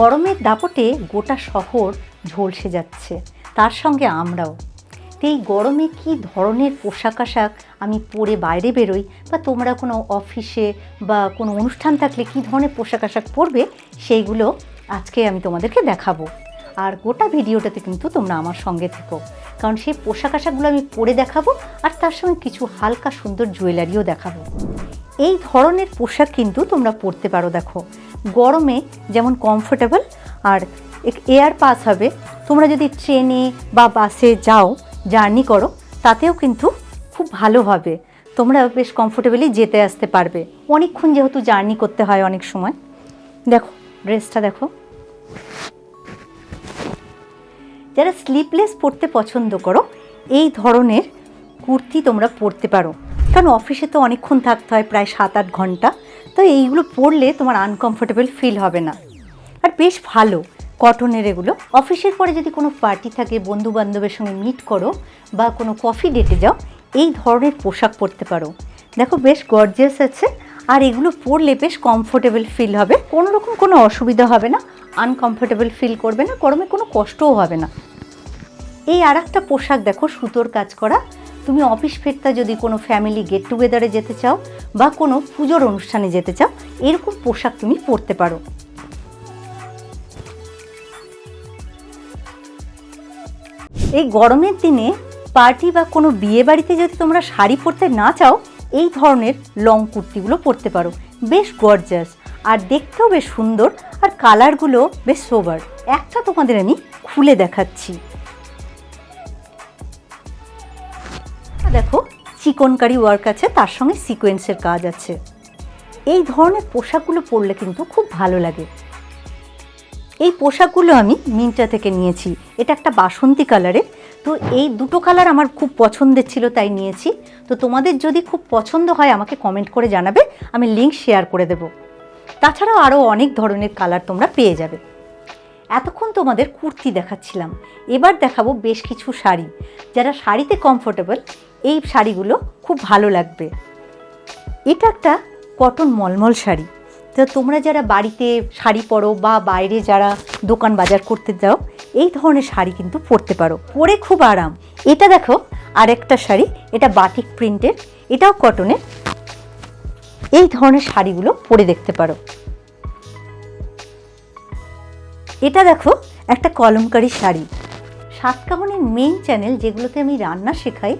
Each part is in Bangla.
গরমের দাপটে গোটা শহর ঝলসে যাচ্ছে, তার সঙ্গে আমরাও। এই গরমে কি ধরনের পোশাক আশাক আমি পরে বাইরে বেরোই? বা তোমরা কোনো অফিসে বা কোনো অনুষ্ঠান থাকলে কি ধরনের পোশাক আশাক পরবে? সেইগুলো আজকে আমি তোমাদেরকে দেখাবো। আর গোটা ভিডিওটাতে কিন্তু তোমরা আমার সঙ্গে থেকো। কারণ সেই পোশাক আশাকগুলো আমি পরে দেখাবো, আর তার সঙ্গে কিছু হালকা সুন্দর জুয়েলারিও দেখাবো। এই ধরনের পোশাক কিন্তু তোমরা পরতে পারো, দেখো। গরমে যেমন কমফোর্টেবল আর এয়ার পাস হবে, তোমরা যদি ট্রেনে বা বাসে যাও জার্নি করো, তাতেও কিন্তু খুব ভালো হবে। তোমরা বেশ কমফোর্টেবলি যেতে আসতে পারবে। অনেকক্ষণ যেহেতু জার্নি করতে হয় অনেক সময়। দেখো ড্রেসটা দেখো। যারা স্লিপলেস পরতে পছন্দ করো, এই ধরনের কুর্তি তোমরা পরতে পারো। কারণ অফিসে তো অনেকক্ষণ থাকতে হয়, প্রায় সাত আট ঘণ্টা। তো এইগুলো পরলে তোমার আনকমফোর্টেবল ফিল হবে না। আর বেশ ভালো কটনের এগুলো। অফিসের পরে যদি কোনো পার্টি থাকে বন্ধু বান্ধবের সঙ্গে মিট করো বা কোনো কফি ডেটে যাও, এই ধরনের পোশাক পরতে পারো। দেখো বেশ গর্জিয়াস আছে, আর এগুলো পরলে বেশ কমফোর্টেবল ফিল হবে। কোনো রকম কোনো অসুবিধা হবে না আনকমফোর্টেবল ফিল করবে না, গরমে কোনো কষ্টও হবে না। এই আর একটা পোশাক দেখো, সুতোর কাজ করা। তুমি অফিস ফেরতা যদি কোনো ফ্যামিলি গেট টুগেদারে যেতে চাও বা কোনো পুজোর অনুষ্ঠানে যেতে চাও, এরকম পোশাক তুমি পরতে পারো। এই গরমের দিনে পার্টি বা কোনো বিয়ে বাড়িতে যদি তোমরা শাড়ি পরতে না চাও, এই ধরনের লং কুর্তিগুলো পরতে পারো। বেশ গর্জাস আর দেখতেও বেশ সুন্দর আর কালারগুলো বেশ সোবার একটা তোমাদের আমি খুলে দেখাচ্ছি। চিকনকারি ওয়ার্ক আছে, তার সঙ্গে সিকোয়েন্সের কাজ আছে। এই ধরনের পোশাকগুলো পরলে কিন্তু খুব ভালো লাগে। এই পোশাকগুলো আমি মিন্ট্রা থেকে নিয়েছি। এটা একটা বাসন্তী কালারের তো এই দুটো কালার আমার খুব পছন্দের ছিল, তাই নিয়েছি। তো তোমাদের যদি খুব পছন্দ হয়, আমাকে কমেন্ট করে জানাবে। আমি লিঙ্ক শেয়ার করে দেব। তাছাড়াও আরও অনেক ধরনের কালার তোমরা পেয়ে যাবে। এতক্ষণ তোমাদের কুর্তি দেখাচ্ছিলাম। এবার দেখাবো বেশ কিছু শাড়ি। যারা শাড়িতে কমফোর্টেবল এই শাড়িগুলো খুব ভালো লাগবে। এটা একটা কটন মলমল শাড়ি। তো তোমরা যারা বাড়িতে শাড়ি পরো বা বাইরে যারা দোকান বাজার করতে যাও, এই ধরনের শাড়ি কিন্তু পরতে পারো। পরে খুব আরাম। এটা দেখো, আরেকটা শাড়ি, এটা বাটিক প্রিন্টের, এটাও কটনের। এই ধরনের শাড়িগুলো পরে দেখতে পারো। এটা দেখো, একটা কলমকারি শাড়ি। সাতকাহনের মেইন চ্যানেল যেগুলোতে আমি রান্না শেখাই,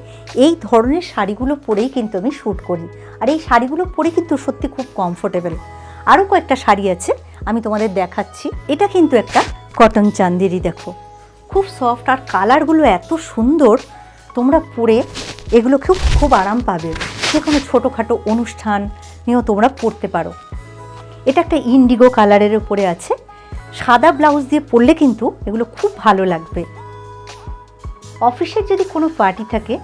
এই ধরনের শাড়িগুলো পরেই কিন্তু আমি শ্যুট করি। আর এই শাড়িগুলো পরে কিন্তু সত্যি খুব কমফোর্টেবল আরও কয়েকটা শাড়ি আছে, আমি তোমাদের দেখাচ্ছি। এটা কিন্তু একটা কটন চান্দেরি দেখো। খুব সফট আর কালারগুলো এত সুন্দর, তোমরা পরে এগুলো খুব খুব আরাম পাবে। যে কোনো ছোটোখাটো অনুষ্ঠান নিয়েও তোমরা পরতে পারো। এটা একটা ইন্ডিগো কালারের উপরে আছে। সাদা ব্লাউজ দিয়ে পরলে কিন্তু এগুলো খুব ভালো লাগবে। অফিসের যদি কোনো পার্টি থাকে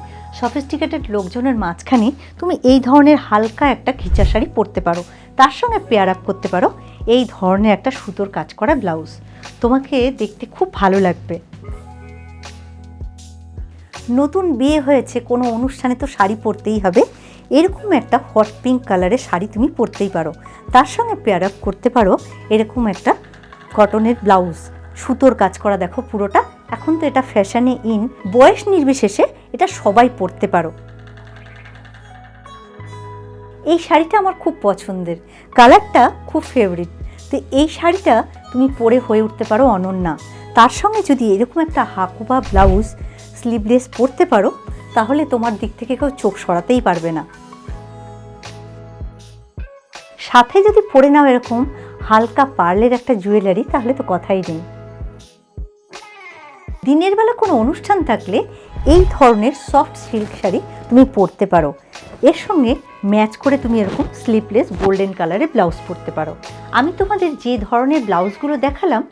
সফিস্টিকেটেড লোকজনের মাঝখানে তুমি এই ধরনের হালকা একটা খিচা শাড়ি পরতে পারো। তার সঙ্গে পেয়ার আপ করতে পারো। এই ধরনের একটা সুতোর কাজ করা ব্লাউজ তোমাকে দেখতে খুব ভালো লাগবে। নতুন বিয়ে হয়েছে, কোনো অনুষ্ঠানে তো শাড়ি পরতেই হবে। এরকম একটা হট পিঙ্ক কালারের শাড়ি তুমি পরতেই পারো। তার সঙ্গে পেয়ার আপ করতে পারো এরকম একটা কটনের ব্লাউজ সুতোর কাজ করা দেখো পুরোটা। এখন তো এটা ফ্যাশনে ইন। বয়স নির্বিশেষে এটা সবাই পরতে পারো। এই শাড়িটা আমার খুব পছন্দের। কালারটা খুব ফেভারিট তো এই শাড়িটা তুমি পরে হয়ে উঠতে পারো অনন্যা। তার সঙ্গে যদি এরকম একটা হাকু বা ব্লাউজ স্লিভলেস পরতে পারো, তাহলে তোমার দিক থেকে কেউ চোখ সরাতেই পারবে না। সাথে যদি পরে নাও এরকম হালকা পার্লের একটা জুয়েলারি, তাহলে তো কথাই নেই। দিনের বেলা কোনো অনুষ্ঠান থাকলে এই ধরনের সফট সিল্ক শাড়ি তুমি পরতে পারো। এর সঙ্গে ম্যাচ করে তুমি এরকম স্লিপলেস গোল্ডেন কালারের ব্লাউজ পরতে পারো। আমি তোমাদের যে ধরনের ব্লাউজগুলো দেখালাম,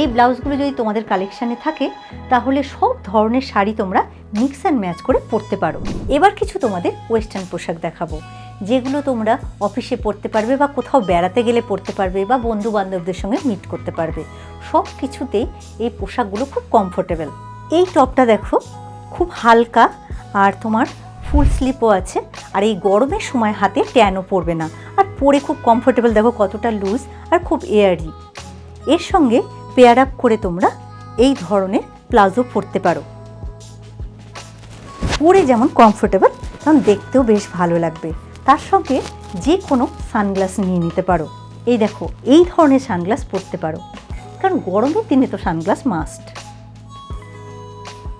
এই ব্লাউজগুলো যদি তোমাদের কালেকশানে থাকে, তাহলে সব ধরনের শাড়ি তোমরা মিক্স অ্যান্ড ম্যাচ করে পরতে পারো। এবার কিছু তোমাদের ওয়েস্টার্ন পোশাক দেখাবো। যেগুলো তোমরা অফিসে পরতে পারবে বা কোথাও বেড়াতে গেলে পরতে পারবে বা বন্ধু বান্ধবদের সঙ্গে মিট করতে পারবে। সব কিছুতেই এই পোশাকগুলো খুব কমফোর্টেবল এই টপটা দেখো, খুব হালকা আর তোমার ফুল স্লিপও আছে আর এই গরমের সময় হাতে ট্যানও পড়বে না। আর পরে খুব কমফোর্টেবল দেখো কতটা লুজ আর খুব এয়ারি এর সঙ্গে পেয়ার আপ করে তোমরা এই ধরনের প্লাজো পরতে পারো। পরে যেমন কমফোর্টেবল তেমন দেখতেও বেশ ভালো লাগবে। তার সঙ্গে যে কোনো সানগ্লাস নিয়ে নিতে পারো। এই দেখো, এই ধরনের সানগ্লাস পরতে পারো। কারণ গরমের দিনে তো সানগ্লাস মাস্ট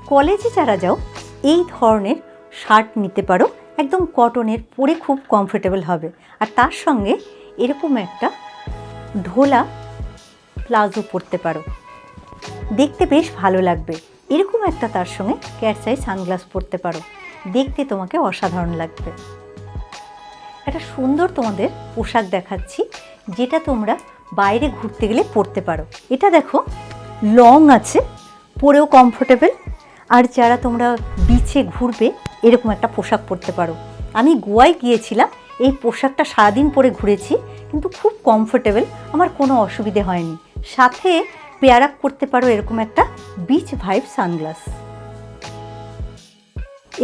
কলেজে যারা যাও, এই ধরনের শার্ট নিতে পারো, একদম কটনের, পরে খুব কমফোর্টেবল হবে। আর তার সঙ্গে এরকম একটা ঢোলা প্লাজো পরতে পারো। দেখতে বেশ ভালো লাগবে। এরকম একটা তার সঙ্গে ক্যাটসাই সানগ্লাস পরতে পারো। দেখতে তোমাকে অসাধারণ লাগবে। একটা সুন্দর তোমাদের পোশাক দেখাচ্ছি, যেটা তোমরা বাইরে ঘুরতে গেলে পরতে পারো। এটা দেখো লং আছে, পরেও কমফোর্টেবল আর যারা তোমরা বিচে ঘুরবে, এরকম একটা পোশাক পরতে পারো। আমি গোয়ায় গিয়েছিলাম, এই পোশাকটা সারাদিন পরে ঘুরেছি, কিন্তু খুব কমফোর্টেবল আমার কোনো অসুবিধে হয়নি। সাথে পেয়ার আপ করতে পারো এরকম একটা বিচ ভাইব সানগ্লাস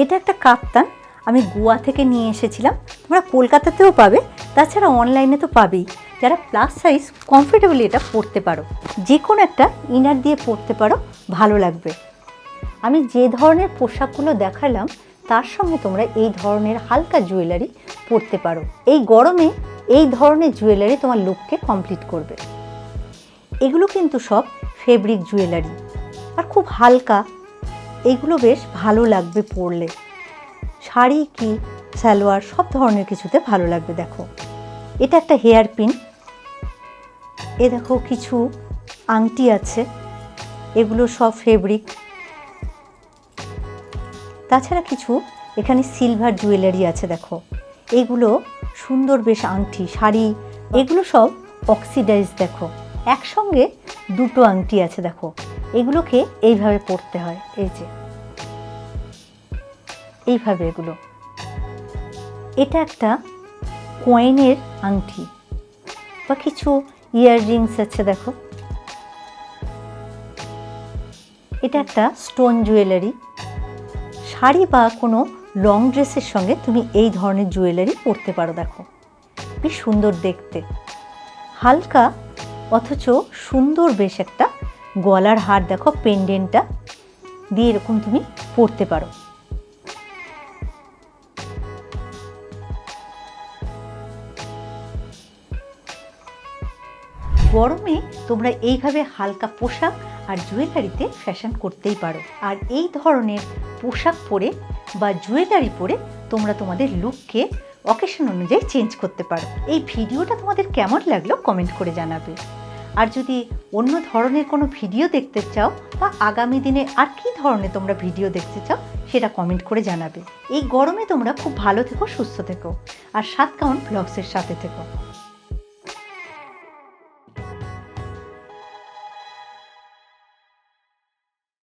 এটা একটা কাপ্তান আমি গোয়া থেকে নিয়ে এসেছিলাম। তোমরা কলকাতাতেও পাবে, তাছাড়া অনলাইনে তো পাবেই। যারা প্লাস সাইজ কমফোর্টেবলি এটা পরতে পারো। যে কোনো একটা ইনার দিয়ে পরতে পারো, ভালো লাগবে। আমি যে ধরনের পোশাকগুলো দেখালাম, তার সঙ্গে তোমরা এই ধরনের হালকা জুয়েলারি পরতে পারো। এই গরমে এই ধরনের জুয়েলারি তোমার লুককে কমপ্লিট করবে। এগুলো কিন্তু সব ফেব্রিক জুয়েলারি আর খুব হালকা। এগুলো বেশ ভালো লাগবে পরলে। শাড়ি কি, সালোয়ার, সব ধরনের কিছুতে ভালো লাগবে, দেখো। এটা একটা হেয়ার পিন। এ দেখো কিছু আংটি আছে, এগুলো সব ফেব্রিক তাছাড়া কিছু এখানে সিলভার জুয়েলারি আছে, দেখো। এগুলো সুন্দর বেশ আংটি, শাড়ি, এগুলো সব অক্সিডাইজ দেখো। একসঙ্গে দুটো আংটি আছে, দেখো। এগুলোকে এইভাবে পরতে হয়, এই যে। এইভাবে এগুলো। এটা একটা কয়েনের আংটি বা কিছু ইয়াররিংস আছে, দেখো। এটা একটা স্টোন জুয়েলারি শাড়ি বা কোনো লং ড্রেসের সঙ্গে তুমি এই ধরনের জুয়েলারি পরতে পারো, দেখো। বেশ সুন্দর দেখতে। হালকা, অথচ সুন্দর বেশ একটা গলার হার, দেখো পেন্ডেন্টটা দিয়ে এরকম তুমি পরতে পারো। গরমে তোমরা এইভাবে হালকা পোশাক আর জুয়েলারিতে ফ্যাশন করতেই পারো। আর এই ধরনের পোশাক পরে বা জুয়েলারি পরে তোমরা তোমাদের লুককে অকেশন অনুযায়ী চেঞ্জ করতে পারো। এই ভিডিওটা তোমাদের কেমন লাগল কমেন্ট করে জানাবে। আর যদি অন্য ধরনের কোনো ভিডিও দেখতে চাও বা আগামী দিনে আর কী ধরনের তোমরা ভিডিও দেখতে চাও, সেটা কমেন্ট করে জানাবে। এই গরমে তোমরা খুব ভালো থেকো, সুস্থ থেকো। আর সাত কাউন্ট ব্লগসের সাথে থেকো।